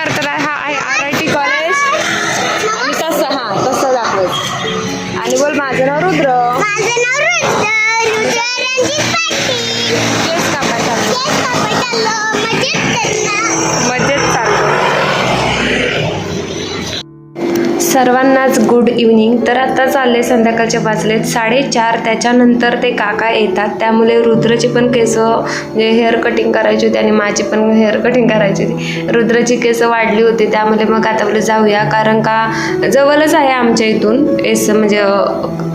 नमस्कार तर हा आहे आर आय टी कॉलेज. आणि तसं हां तसं दाखवायचं आणि बोल माझं नाव रुद्र. केस कापायचा सर्वांनाच गुड इव्हनिंग तर आता चालले संध्याकाळचे वाजलेत साडेचार त्याच्यानंतर ते काका येतात. त्यामुळे रुद्रची पण केस म्हणजे हेअर कटिंग करायची होती आणि माझी पण हेअर कटिंग करायची होती. रुद्रची केसं वाढली होती. त्यामुळे मग आता बोलले जाऊया. कारण का जवळच आहे आमच्या इथून. एस म्हणजे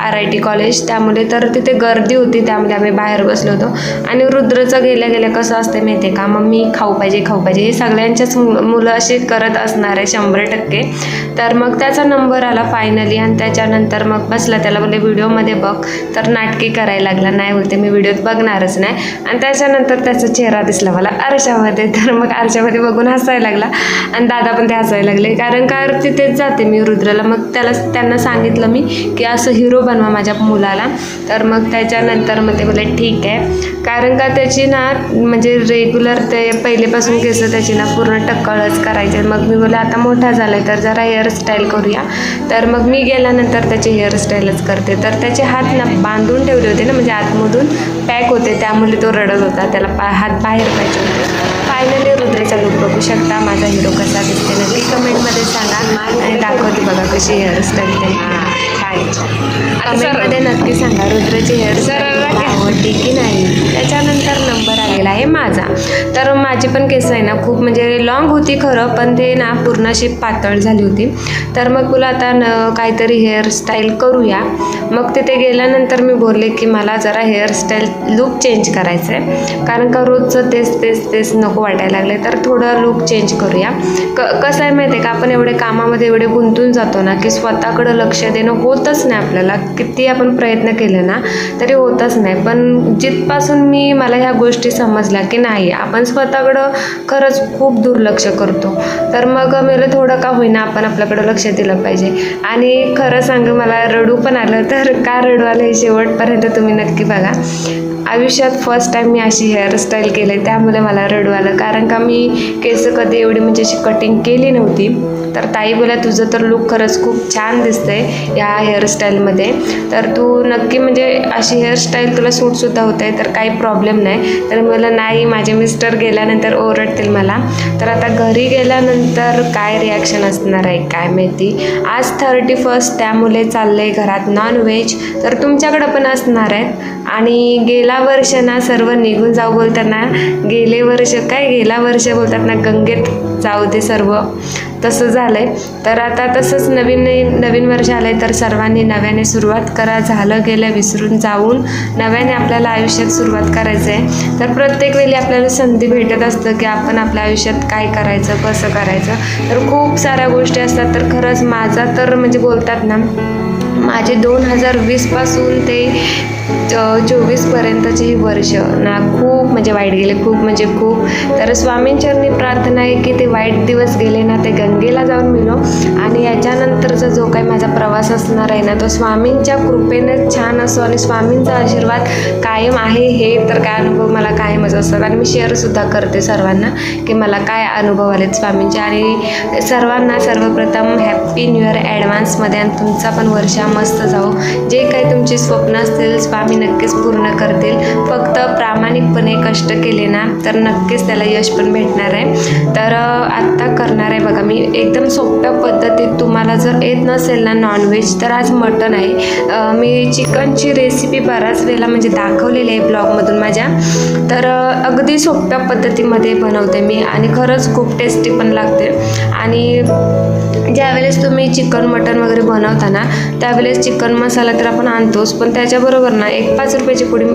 आर आय टी कॉलेज त्यामुळे तर तिथे गर्दी होती. त्यामुळे आम्ही बाहेर बसलो होतो. आणि रुद्रचं गेल्या गेल्या कसं असतं माहिती आहे का मम्मी खाऊ पाहिजे खाऊ पाहिजे. हे सगळ्यांच्याच मु- मुलं असे करत असणार आहे शंभर टक्के. तर मग त्याचा नंबर आला फायनली आणि त्याच्यानंतर मग बसला. त्याला बोलले व्हिडिओमध्ये बघ. तर नाटकी करायला लागला. नाही बोलते मी व्हिडिओत बघणारच नाही. आणि त्याच्यानंतर त्याचा चेहरा दिसला मला आरशामध्ये. तर मग आरशामध्ये बघून हसायला लागला. आणि दादा पण ते हसायला लागले. कारण का तिथेच जाते मी रुद्रला. मग त्याला त्यांना सांगितलं मी की असं हिरो बनवा माझ्या मुलाला. तर मग त्याच्यानंतर मग ते बोलले ठीक आहे. कारण का त्याची ना म्हणजे रेग्युलर ते पहिलेपासून केसं त्याची ना पूर्ण टक्कळच करायचे. मग मी बोलले आता मोठा झाला आहे तर जरा हेअरस्टाईल करूया. तर मग मी गेल्यानंतर त्याची हेअरस्टाईलच करते. तर त्याचे हात ना बांधून ठेवले होते ना म्हणजे आतमधून पॅक होते त्यामुळे तो रडत होता. त्याला पा हात बाहेर पाहिजे होते. फायनली रुद्रेचा लुक बघू शकता. माझा हिरो कसा दिसते नक्की कमेंटमध्ये सांगा. आणि दाखवते बघा कशी हेअरस्टाईल त्यांनी कमेंटमध्ये नक्की सांगा रुद्रची हेअरस्टाईल आवडली की नाही. त्याच्यानंतर नंबर आलेला आहे माझा. तर माझी पण केस आहे ना खूप म्हणजे लॉंग होती खरं पण ते ना पूर्ण अशी पातळ झाली होती. तर मग तुला आता न काहीतरी हेअरस्टाईल करूया. मग तिथे गेल्यानंतर मी बोलले की मला जरा हेअरस्टाईल लुक चेंज करायचं आहे कारण का रोजचं तेच तेच तेच नको वाटायला लागले तर थोडं लुक चेंज करूया. क कसं आहे माहिती आहे का आपण एवढे कामामध्ये एवढे गुंतून जातो ना की स्वतःकडं लक्ष देणं होतच नाही आपल्याला. किती आपण प्रयत्न केले ना तरी होतच नाही. पण जिथपासून मी मला ह्या गोष्टी समजल्या की नाही आपण स्वतःकडं खरंच खूप दुर्लक्ष करतो. तर मग मला थोडं का होईना आपण आपल्याकडं लक्ष दिलं पाहिजे. आणि खरं सांग मला रडू पण आलं तर का रडू आलं हे शेवटपर्यंत तुम्ही नक्की बघा. आयुष्यात फर्स्ट टाईम मी अशी हेअरस्टाईल केली त्यामुळे मला रडू आलं. कारण का मी केस कधी एवढी म्हणजे अशी कटिंग केली नव्हती. तर ताई बोला तुझं तर लुक खरंच खूप छान दिसतंय या हेअरस्टाईलमध्ये तर तू नक्की म्हणजे अशी हेअरस्टाईल तुला सूटसुद्धा होत आहे तर काही प्रॉब्लेम नाही. तर मला नाही माझे मिस्टर गेल्यानंतर ओरडतील मला. तर आता घरी गेल्यानंतर काय रिॲक्शन असणार आहे काय माहिती? आज थर्टी फर्स्ट त्यामुळे चाललं आहे घरात नॉन व्हेज तर तुमच्याकडं पण असणार आहेत आणि गेला वर्ष ना सर्व निघून जाऊ बोलताना गेले वर्ष काय गेला वर्ष बोलतात ना गंगेत जाऊ दे सर्व. तसं झालं आहे तर आता तसंच नवीन नवीन वर्ष आलं आहे तर सर्वांनी नव्याने सुरुवात करा. झालं गेलं विसरून जाऊन नव्याने आपल्याला आयुष्यात सुरुवात करायचं आहे तर प्रत्येक वेळी आपल्याला संधी भेटत असतं की आपण आपल्या आयुष्यात काय करायचं कसं करायचं. तर खूप साऱ्या गोष्टी असतात. तर खरंच माझा तर म्हणजे बोलतात ना माझे दोन हजार वीसपासून ते चोवीसपर्यंतचे हे वर्ष ना खूप म्हणजे वाईट गेले खूप म्हणजे खूप. तर स्वामींचरणी प्रार्थना आहे की ते वाईट दिवस गेले ना ते गंगेला जाऊन मिलो. आणि याच्यानंतरचा जो काही माझा प्रवास असणार आहे ना तो स्वामींच्या कृपेने छान असो आणि स्वामींचा आशीर्वाद कायम आहे हे तर काय अनुभव मला कायमच असतात. आणि मी शेअरसुद्धा करते सर्वांना की मला काय अनुभव आलेत स्वामींचे. आणि सर्वांना सर्वप्रथम हॅप्पी न्यू इयर ॲडव्हान्समध्ये आणि तुमचा पण वर्षामध्ये मस्त जाऊ. जे काही तुमची स्वप्न असतील स्वामी नक्कीच पूर्ण करतील. फक्त प्रामाणिकपणे कष्ट केले ना तर नक्कीच त्याला यश पण भेटणार आहे. तर आत्ता करणार आहे बघा मी. एकदम सोप्या पद्धतीत तुम्हाला जर येत नसेल ना नॉनव्हेज तर आज मटण आहे. मी चिकनची रेसिपी बऱ्याच वेळेला म्हणजे दाखवलेली आहे ब्लॉगमधून माझ्या. तर अगदी सोप्या पद्धतीमध्ये बनवते मी. आणि खरंच खूप टेस्टी पण लागते. आणि ज्यावेळेस तुम्ही चिकन मटन वगैरे बनवता ना त्यावेळेस चिकन मसाला तर आपण आणतोच पण त्याच्याबरोबर ना एक पाच रुपयाची पुडी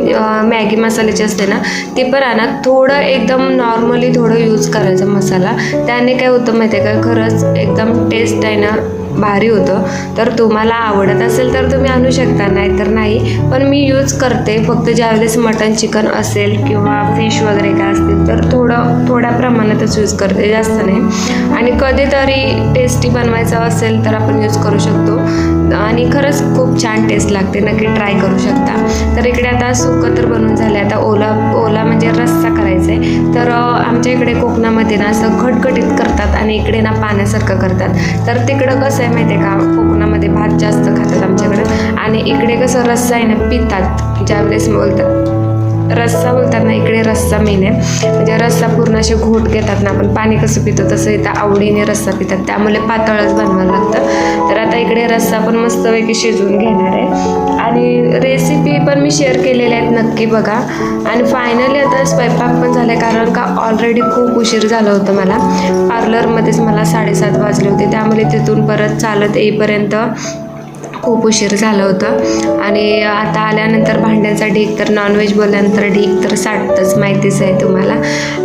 मॅगी मसाल्याची असते ना ती पण आणा. थोडं एकदम नॉर्मली थोडं यूज करायचं मसाला. त्याने काय होतं माहिती आहे का खरंच एकदम टेस्ट आहे ना भारी होतं. तर तुम्हाला आवडत असेल तर तुम्ही आणू शकता नाही तर नाही. पण मी यूज करते. फक्त ज्यावेळेस मटन चिकन असेल किंवा फिश वगैरे काय असतील तर थोडं थोड्या प्रमाणातच यूज करते. जास्त नाही. आणि कधीतरी टेस्टी बनवायचं असेल तर आपण यूज करू शकतो. आणि खरंच खूप छान टेस्ट लागते. नक्की ट्राय करू शकता. तर इकडे आता सुकं तर बनवून झालं आता ओला म्हणजे रस्सा करायचा आहे तर आमच्या इकडे कोकणामध्ये ना असं घटघटीत करतात आणि इकडे ना पाण्यासारखं करतात. तर तिकडं कसं आहे माहिती आहे का? कोकणामध्ये भात जास्त खातात आमच्याकडं. आणि इकडे कसं रस्सा आहे ना पितात. ज्यावेळेस बोलतात रस्सा बोलतात ना इकडे रस्सा मेन आहे. म्हणजे रस्सा पूर्ण असे घोट घेतात ना आपण पाणी कसं पितो तसं इथं आवडीने रस्सा पितात. त्यामुळे पातळच बनवायला लागतं. तर आता इकडे रस्सा पण मस्तपैकी शिजवून घेणार आहे. आणि रेसिपी पण मी शेअर केलेल्या आहेत नक्की बघा. आणि फायनली आता स्वयंपाक पण झाला आहे कारण का ऑलरेडी खूप उशीर झालं होतं मला. पार्लरमध्येच मला साडेसात वाजले होते. त्यामुळे तिथून परत चालत येईपर्यंत खूप उशीर झाला होता. आणि आता आल्यानंतर भांड्यांचा ढीक तर नॉनव्हेज बोलल्यानंतर ढीक तर साठतंच माहितीच आहे तुम्हाला.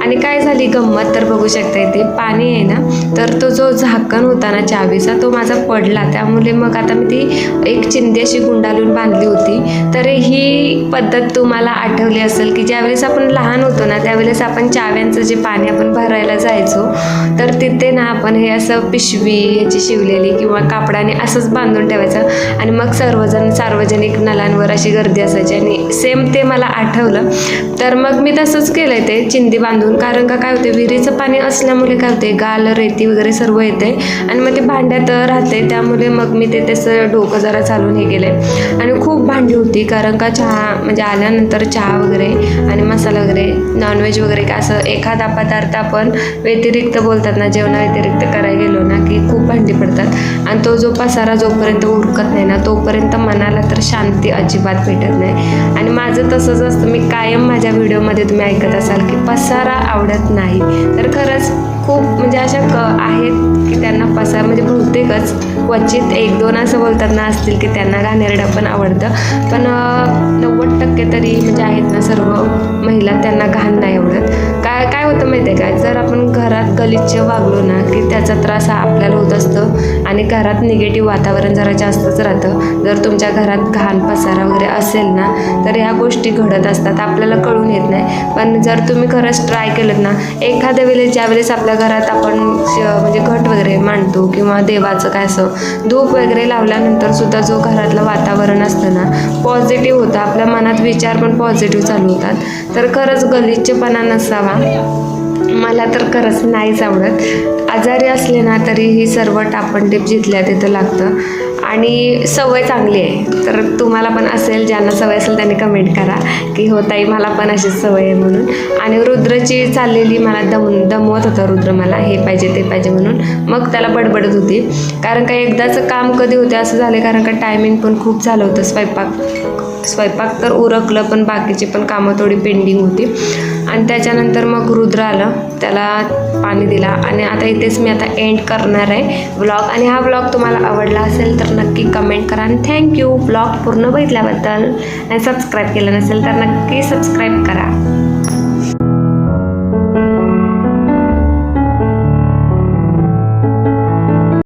आणि काय झाली गंमत तर बघू शकता इथे. पाणी आहे ना तर तो जो झाकण होता ना चावीचा तो माझा पडला. त्यामुळे मग आता मी ती एक चिंदी अशी गुंडाळून बांधली होती. तर ही पद्धत तुम्हाला आठवली असेल की ज्यावेळेस आपण लहान होतो ना त्यावेळेस आपण चाव्यांचं जे पाणी आपण भरायला जायचो तर तिथे ना आपण हे असं पिशवी ह्याची शिवलेली किंवा कापडाने असंच बांधून ठेवायचं. आणि मग सर्वजण सार्वजनिक नलांवर अशी गर्दी असायची. आणि सेम ते मला आठवलं. तर मग मी तसंच केलं ते चिंदी बांधून. कारण का काय होते विहिरीचं पाणी असल्यामुळे काय होते गाल रेती वगैरे सर्व येते आणि मग ते भांड्यात राहते त्यामुळे मग मी ते तसं डोकं जरा चालून हे केले आणि खूप भांडी होती कारण का चहा म्हणजे आल्यानंतर चहा वगैरे आणि मसाला वगैरे नॉनव्हेज वगैरे काय असं एखादा पदार्थ आपण व्यतिरिक्त बोलतात ना जेवणा व्यतिरिक्त करायला गेलो ना की खूप भांडी पडतात. आणि तो जो पसारा जोपर्यंत उरकत नाही ना तोपर्यंत मनाला तर शांती अजिबात भेटत नाही. आणि माझं तसंच असतं मी कायम माझ्या व्हिडिओमध्ये तुम्ही ऐकत असाल की पसारा आवडत नाही. तर खरंच खूप म्हणजे अशा क आहेत की त्यांना पसार म्हणजे बहुतेकच क्वचित एक दोन असं बोलतात ना असतील की त्यांना घाणेरडं पण आवडतं. पण नव्वद टक्के तरी म्हणजे आहेत ना सर्व महिला त्यांना घाण नाही आवडत. काय काय होतं माहिती आहे का? जर आपण घरात गलिच्छ वागलो ना की त्याचा त्रास हा आपल्याला होत असतो आणि घरात निगेटिव्ह वातावरण जरा जास्तच राहतं जर तुमच्या घरात घाण पसारा वगैरे असेल ना तर ह्या गोष्टी घडत असतात आपल्याला कळून येत नाही. पण जर तुम्ही खरंच ट्राय केलं ना एखाद्या वेळेस ज्यावेळेस आपल्या घरात आपण श- म्हणजे घट वगैरे मांडतो किंवा देवाचं काय असं धूप वगैरे लावल्यानंतर सुद्धा जो घरातलं वातावरण असतं ना पॉझिटिव्ह होतं. आपल्या मनात विचार पण पॉझिटिव्ह चालू होतात. तर खरंच गलिच्छपणा नसावा. मला तर खरंच नाहीच आवडत आजारी असले ना तरी ही सर्व टापणटीप जिथल्या तिथं लागतं. आणि सवय चांगली आहे. तर तुम्हाला पण असेल ज्यांना सवय असेल त्यांनी कमेंट करा की हो ताई मला पण अशी सवय आहे म्हणून. आणि रुद्रची चाललेली मला दम दमवत होता रुद्र मला हे पाहिजे ते पाहिजे म्हणून. मग त्याला बडबडत होती. कारण का एकदाचं काम कधी होते असं झालं कारण का टायमिंग पण खूप झालं होतं. स्वयंपाक स्वयंपाक तर उरकलं पण बाकीची पण कामं थोडी पेंडिंग होती. आणि त्याच्यानंतर मग रुद्र आलं. त्याला पाणी दिला. आणि आता इथेच मी आता एंड करणार आहे ब्लॉग आणि हा ब्लॉग तुम्हाला आवडला असेल तर नक्की कमेंट करा. आणि थँक्यू ब्लॉग पूर्ण बघितल्याबद्दल. आणि सबस्क्राईब केलं नसेल तर नक्की सबस्क्राईब करा.